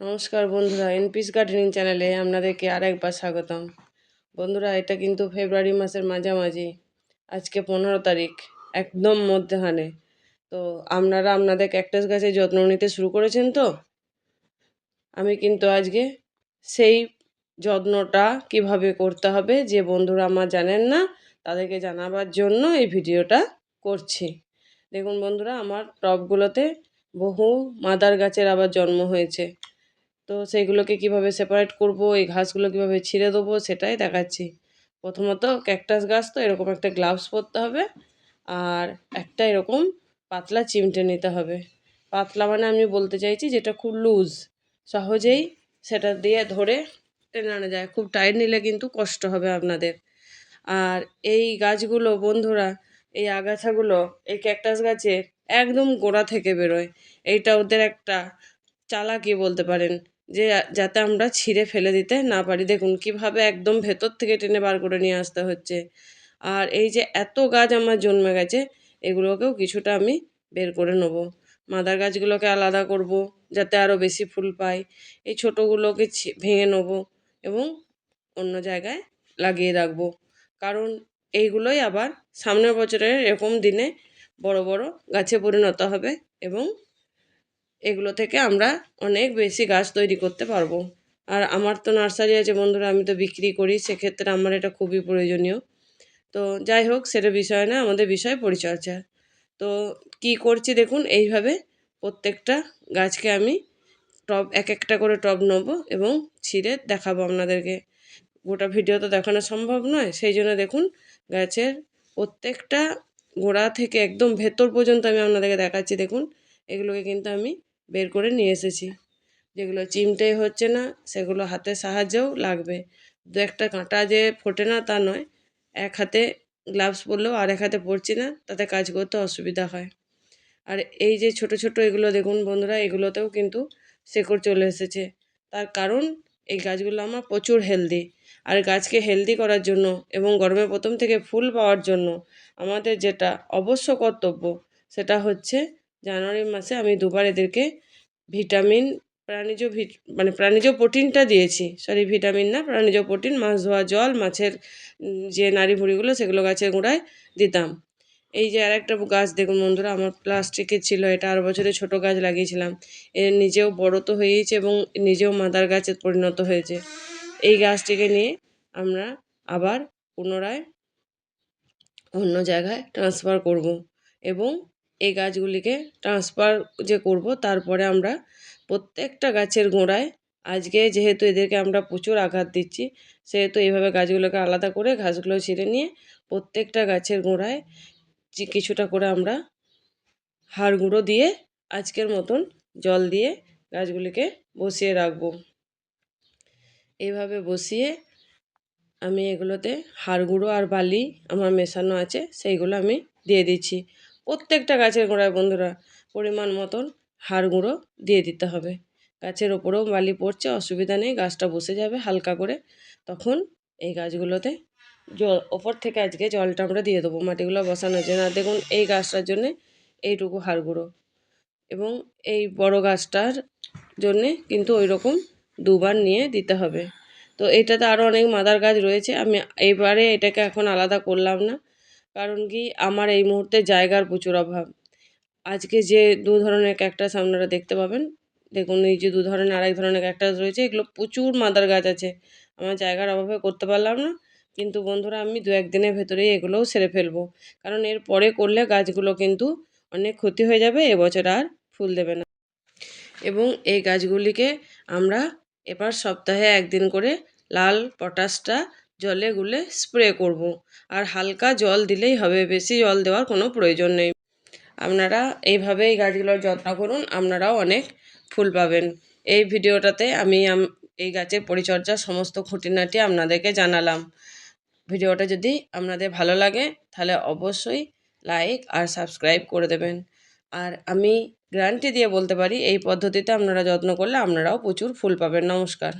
নমস্কার বন্ধুরা, এনপিস গার্ডেনিং চ্যানেলে আপনাদেরকে আর একবার স্বাগতম। বন্ধুরা, এটা কিন্তু ফেব্রুয়ারি মাসের মাঝামাঝি, আজকে পনেরো তারিখ, একদম মধ্যখানে। তো আপনারা আপনাদের ক্যাকটাস গাছের যত্ন নিতে শুরু করেছেন তো? আমি কিন্তু আজকে সেই যত্নটা কীভাবে করতে হবে যে বন্ধুরা আমার জানেন না, তাদেরকে জানাবার জন্য এই ভিডিওটা করছি। দেখুন বন্ধুরা, আমার টবগুলোতে বহু মাদার গাছের আবার জন্ম হয়েছে। তো সেইগুলোকে কীভাবে সেপারেট করব, এই ঘাসগুলো কীভাবে ছিঁড়ে দেবো সেটাই দেখাচ্ছি। প্রথমত ক্যাকটাস গাছ তো এরকম একটা গ্লাভস পরতে হবে আর একটা এরকম পাতলা চিমটে নিতে হবে। পাতলা মানে আমি বলতে চাইছি যেটা খুব লুজ সহজেই সেটা দিয়ে ধরে টেনে আনা যায়। খুব টাইট নিলে কিন্তু কষ্ট হবে আপনাদের। আর এই গাছগুলো বন্ধুরা, এই আগাছাগুলো, এই ক্যাকটাস গাছের একদম গোড়া থেকে বেরোয়। এইটা ওদের একটা চালাকি বলতে পারেন। যে, যাতে আমরা ছিঁড়ে ফেলে দিতে না পারি। দেখুন, কীভাবে একদম ভেতর থেকে টেনে বার করে নিয়ে আসতে হচ্ছে। আর এই যে, এত গাছ আমার জন্মে গেছে, এগুলোকেও কিছুটা আমি বের করে নেব। মাদার গাছগুলোকে আলাদা করব, যাতে আরও বেশি ফুল পাই। এই ছোটোগুলোকে ভেঙে নেব এবং অন্য জায়গায় লাগিয়ে রাখব। কারণ এইগুলোই আবার সামনের বছরের এরকম দিনে বড় বড় গাছে পরিণত হবে এবং এগুলো থেকে আমরা অনেক বেশি গাছ তৈরি করতে পারব। আর আমার তো নার্সারি আছে বন্ধুরা, আমি তো বিক্রি করি, সেক্ষেত্রে আমার এটা খুবই প্রয়োজনীয়। তো যাই হোক, সেটা বিষয় না, আমাদের বিষয় পরিচর্যা। তো কি করছি দেখুন, এইভাবে প্রত্যেকটা গাছকে আমি টব, এক একটা করে টব নেব এবং ছিঁড়ে দেখাবো আপনাদেরকে। গোটা ভিডিও তো দেখানো সম্ভব নয়, সেই জন্য দেখুন, গাছের প্রত্যেকটা গোড়া থেকে একদম ভেতর পর্যন্ত আমি আপনাদেরকে দেখাচ্ছি। দেখুন, এগুলোকে কিন্তু আমি বের করে নিয়ে এসেছি। যেগুলো চিমটে হচ্ছে না, সেগুলো হাতের সাহায্যেও লাগবে। দু একটা কাঁটা যে ফোটে না তা নয়, এক হাতে গ্লাভস পরলেও আর এক হাতে পরছি না, তাতে কাজ করতে অসুবিধা হয়। আর এই যে ছোট ছোট এগুলো, দেখুন বন্ধুরা, এগুলোতেও কিন্তু শেকড় চলে এসেছে। তার কারণ, এই গাছগুলো আমার প্রচুর হেলদি আর গাছকে হেলদি করার জন্য এবং গরমে প্রথম থেকে ফুল পাওয়ার জন্য আমাদের যেটা অবশ্য কর্তব্য, সেটা হচ্ছে জানুয়ারি মাসে আমি দুবার এদেরকে ভিটামিন, প্রাণীজ মানে প্রাণীজ প্রোটিনটা দিয়েছি। সরি, ভিটামিন না, প্রাণীজ প্রোটিন, মাছ ধোয়া জল, মাছের যে নাড়ি ভুড়িগুলো সেগুলো গাছের গোড়ায় দিতাম। এই যে আর একটা গাছ দেখুন বন্ধুরা, আমার প্লাস্টিকের ছিল, এটা আর বছরে ছোট গাছ লাগিয়েছিলাম। এর নিজেও বড় তো হয়েইছে এবং নিজেও মাদার গাছে পরিণত হয়েছে। এই গাছটিকে নিয়ে আমরা আবার পুনরায় অন্য জায়গায় ট্রান্সফার করব এবং এই গাছগুলিকে ট্রান্সফার যে করব, তারপরে আমরা প্রত্যেকটা গাছের গোড়ায়, আজকে যেহেতু এদেরকে আমরা প্রচুর আঘাত দিচ্ছি, সেহেতু এইভাবে গাছগুলোকে আলাদা করে ঘাসগুলো ছিঁড়ে নিয়ে প্রত্যেকটা গাছের গোড়ায় যে কিছুটা করে আমরা হাড় গুঁড়ো দিয়ে আজকের মতন জল দিয়ে গাছগুলিকে বসিয়ে রাখব। এইভাবে বসিয়ে আমি এগুলোতে হাড় গুঁড়ো আর বালি আমার মেশানো আছে, সেইগুলো আমি দিয়ে দিচ্ছি। প্রত্যেকটা গাছের গোড়ায় বন্ধুরা পরিমাণ মতন হাড় গুঁড়ো দিয়ে দিতে হবে। গাছের ওপরেও বালি পড়ছে, অসুবিধা নেই, গাছটা বসে যাবে হালকা করে। তখন এই গাছগুলোতে জল, ওপর থেকে আজকে জলটা আমরা দিয়ে দেবো। মাটিগুলো বসানোর জন্য আর দেখুন এই গাছটার জন্যে এইটুকু হাড় গুঁড়ো। এবং এই বড় গাছটার জন্যে কিন্তু ওই রকম দুবার নিয়ে দিতে হবে। তো এটাতে আরও অনেক মাদার গাছ রয়েছে। আমি এইবারে এটাকে এখন আলাদা করলাম না। কারণ কি আমার এই মুহূর্তে জায়গার প্রচুর অভাব। আজকে যে দু ধরনের ক্যাকটাস আপনারা দেখতে পাবেন, দেখুন এই যে দু ধরনের আরেক ধরনের ক্যাকটাস রয়েছে, এগুলো প্রচুর মাদার গাছ আছে। আমার জায়গার অভাবে করতে পারলাম না, কিন্তু বন্ধুরা আমি দু একদিনের ভেতরেই এগুলোও সেরে ফেলব। কারণ এর পরে করলে গাছগুলো কিন্তু অনেক ক্ষতি হয়ে যাবে, এবছর আর ফুল দেবে না। এবং এই গাছগুলিকে আমরা এবার সপ্তাহে একদিন করে লাল পটাশটা জলে গুলে স্প্রে করব। আর হালকা জল দিলেই হবে, বেশি জল দেওয়ার কোনো প্রয়োজন নেই। আপনারা এইভাবে এই গাছগুলোর যত্ন করুন, আপনারাও অনেক ফুল পাবেন। এই ভিডিওটাতে আমি এই গাছের পরিচর্যা সমস্ত খুঁটিনাটি আপনাদেরকে জানালাম। ভিডিওটা যদি আপনাদের ভালো লাগে, তাহলে অবশ্যই লাইক আর সাবস্ক্রাইব করে দেবেন। আর আমি গ্যারান্টি দিয়ে বলতে পারি, এই পদ্ধতিতে আপনারা যত্ন করলে আপনারাও প্রচুর ফুল পাবেন। নমস্কার।